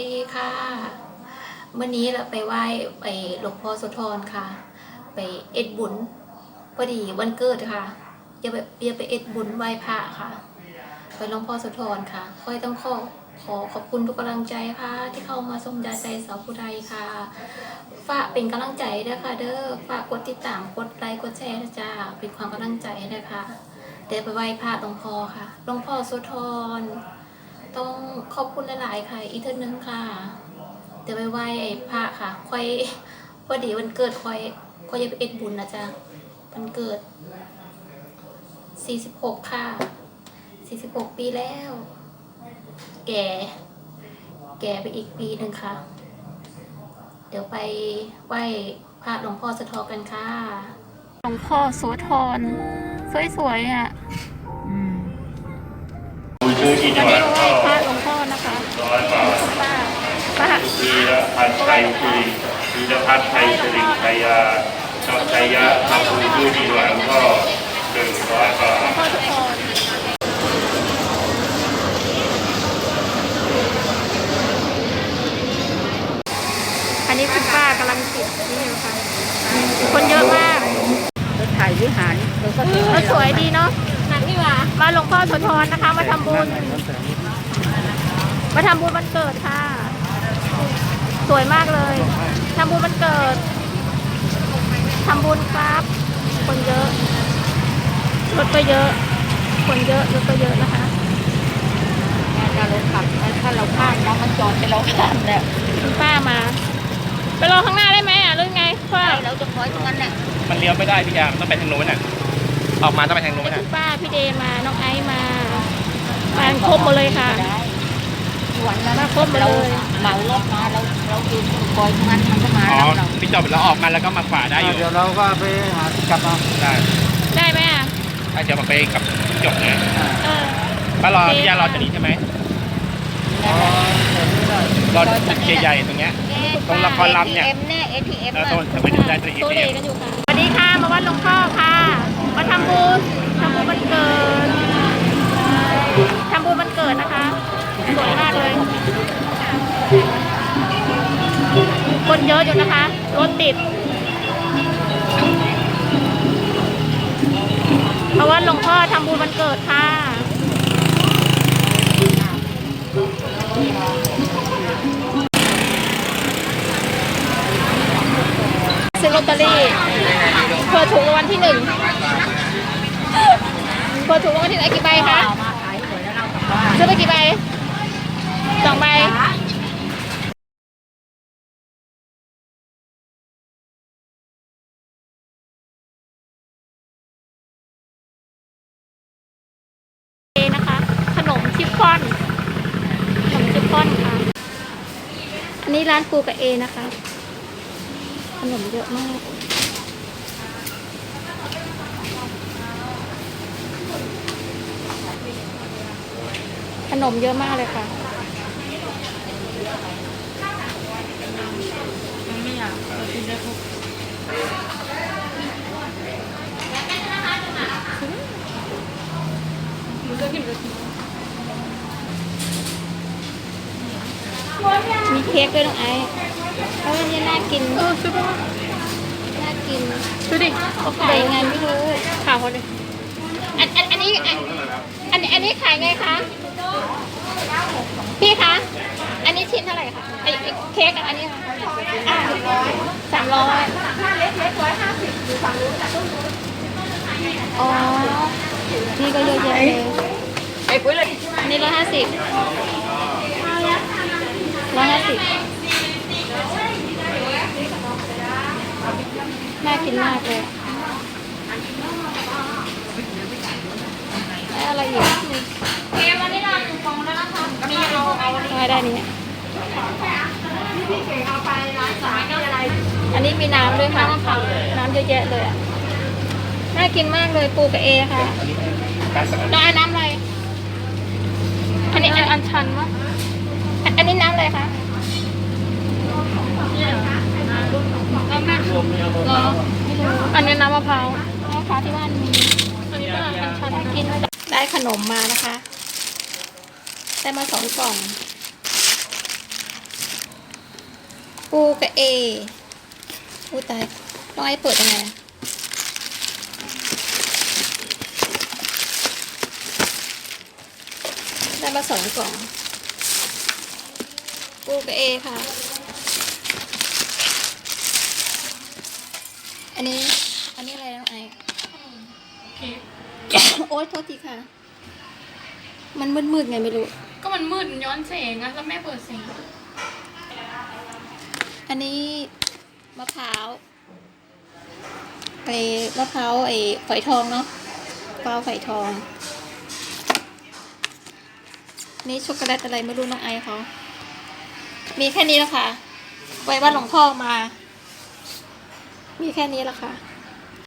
ดีค่ะวันนี้เราไปไหว้ไปหลวงพ่อโสธรค่ะ ไปเอ็ดบุญพอดีวันเกิดค่ะจะไปจะไปเอ็ดบุญไหว้พระค่ะ ไปหลวงพ่อโสธรค่ะค่อยต้องขอขอขอบคุณทุกกำลังใจค่ะ ที่เข้ามาส่งใจใจสาวผู้ใดค่ะฝากเป็นกำลังใจด้วยค่ะ เด้อฝากกดติดตามกดไลค์กดแชร์นะจ้าเป็นความกำลังใจให้ด้วยค่ะเดี๋ยวไปไหว้พระหลวงพ่อค่ะหลวงพ่อโสธร ต้องขอบคุณหลาย ๆ ค่ะ อีกเท่านึงค่ะ เดี๋ยวไปไหว้ไอ้พระค่ะ ค่อยพอดีวันเกิดค่อยค่อยจะไปเอ็ดบุญนะจ๊ะวันเกิด 46 ค่ะ 46 ปีแล้ว แก่ แก่ไปอีกปีหนึ่งค่ะ เดี๋ยวไปไหว้พระหลวงพ่อสะทอกันค่ะ หลวงพ่อโสธรสวยๆอะซื้อกี่วัจันงหวันี้ดไหว้ก็ พระหลวงพ่อนะคะ ร้อยบาท ป้า มีละพันธ์ไทยสิริปีละพันไทยสิริชัยยาชอบชัยยะทำบุญซื้อกี่จังหวัดก็หนึ่งร้อยบาทพ่อทุกคนอันนี้คุณป้ากำลังติดนี่อยู่ค่ะ คนเยอะมากเราถ่ายวิหารเราก็ติดเออสวยดีเนาะนักนี่ว่ามาหลวงพ่อโสธรนะคะ มาทำบุญ มาทำบุญวันเกิดค่ะ สวยมากเลยทำบุญวันเกิดทำบุญครับ คนเยอะรถก็เยอะ คนเยอะรถก็เยอะนะคะถ้าเราขับถ้าเราข้ามนะมันจอดไปเราข้ามเนี่ยคุณป้ามา ไปรอข้างหน้าได้ไหมอะหรือไงป้าเราจะคอยตรงนั้นเนี่ยมันเลี้ยวไม่ได้พี่ยามต้องไปทางโน้นน่ะออกมาต้องไปทางโน้นคุน่ะณป้าพี่เดมาน้องไอซ์มามาครบหมดเลยค่ะได้วันนั้นมาครบหมดเราเลยเหมารถ มาเราเรายืนคอยตรงนั้นมันก็มาอ๋อรับเราพี่จอดแล้วออกมาแล้วก็มาขวาได้อยู่เดี๋ยวเราก็ไปหาที่กลับมาได้ได้ไหมอะอะเดี๋ยวมาไปกับพี่จบเลยเออ ป้ารอพี่ยารอจะนี้ใช่ไหมอ๋อเดี๋ยวนี้ได้รอจุดใหญ่ๆตรงเนี้ย ตรงละครลำเนี่ย เอ็มเนี่ย ATM แล้วอะโซนจะไปถึงได้ตรงอีกโซเลเนี่ยกันอยู่ค่ะสวัสดีค่ะมาวัดหลวงพ่อค่ะม คนเยอะอยู่นะคะ รถติด เพราะว่าหลวงพ่อทำบุญวันเกิดค่ะซื้อลอตเตอรี่เพื่อถูกรางวัลที่หนึ่งเพื่อถูกรางวัลที่หนกี่ใบคะ นมชิฟฟ่อนขนมชิฟฟ่อนค่ะอันนี้ร้านปูกับเอนะคะ ขนมเยอะมากขนมเยอะมากเลยค่ะมีเค้กด้วยน้องไอซ์เพราะว่านี่น่ากิน เออซื้อไปน่ากินดูดิเขาขายยังไงไม่รู้ข่าวเขาดิอันอันอันนี้อันอันอันนี้ขายไงคะ พี่คะ อันนี้ชิ้นเท่าไหร่คะไอไอ้เค้กอันนี้ค่ะอ่าสามร้อยถ้าเล็กเล็กร้อยห้าสิบอยู่ฝั่งนู้นอ๋อ นี่ก็เยอะแยะเลยไอ้ปุ้ยเลยอันนี้ร้อยห้าสิบ ร้อยห้าสิบน่ากินมากเลยได้อะไรอีกเกมวันนี้เราหนึ่งฟองแล้วนะคะมีเอาเอาอะไรได้นี้อันนี้มีน้ำด้วยค่ะ น้ำเยอะแยะเลยอะน่ากินมากเลยปูกับเอค่ะการสักน้ำน้ำอะไร อันนี้อันอันชันวะ อันอันนี้น้ำอะไรคะน้ำแม่รวมเหรอไม่รู้อันนี้น้ำมะพร้าวมะพร้าวที่บ้านมีอันนี้ก็อันชันกินได้ขนมมานะคะ ได้มาสองกล่องปูกับเออู้ตายต้องให้เปิดยังไงอะได้มาสองกล่อง ปูกับเอค่ะ อันนี้ อันนี้อะไรน้องไอโอ๊ยโทษทีค่ะ มันมืดๆไงไม่รู้ ก็มันมืดย้อนแสงอะแล้วแม่เปิดแสงอันนี้มะพร้าวไอ้มะพร้าวไอ้ฝอยทองเนาะมะพร้าวฝอยทอง นี่ช็อกโกแลตอะไรไม่รู้น้องไอเขา มีแค่นี้แล้วค่ะ ไว้ว่าหลวงพ่อมา มีแค่นี้แล้วค่ะ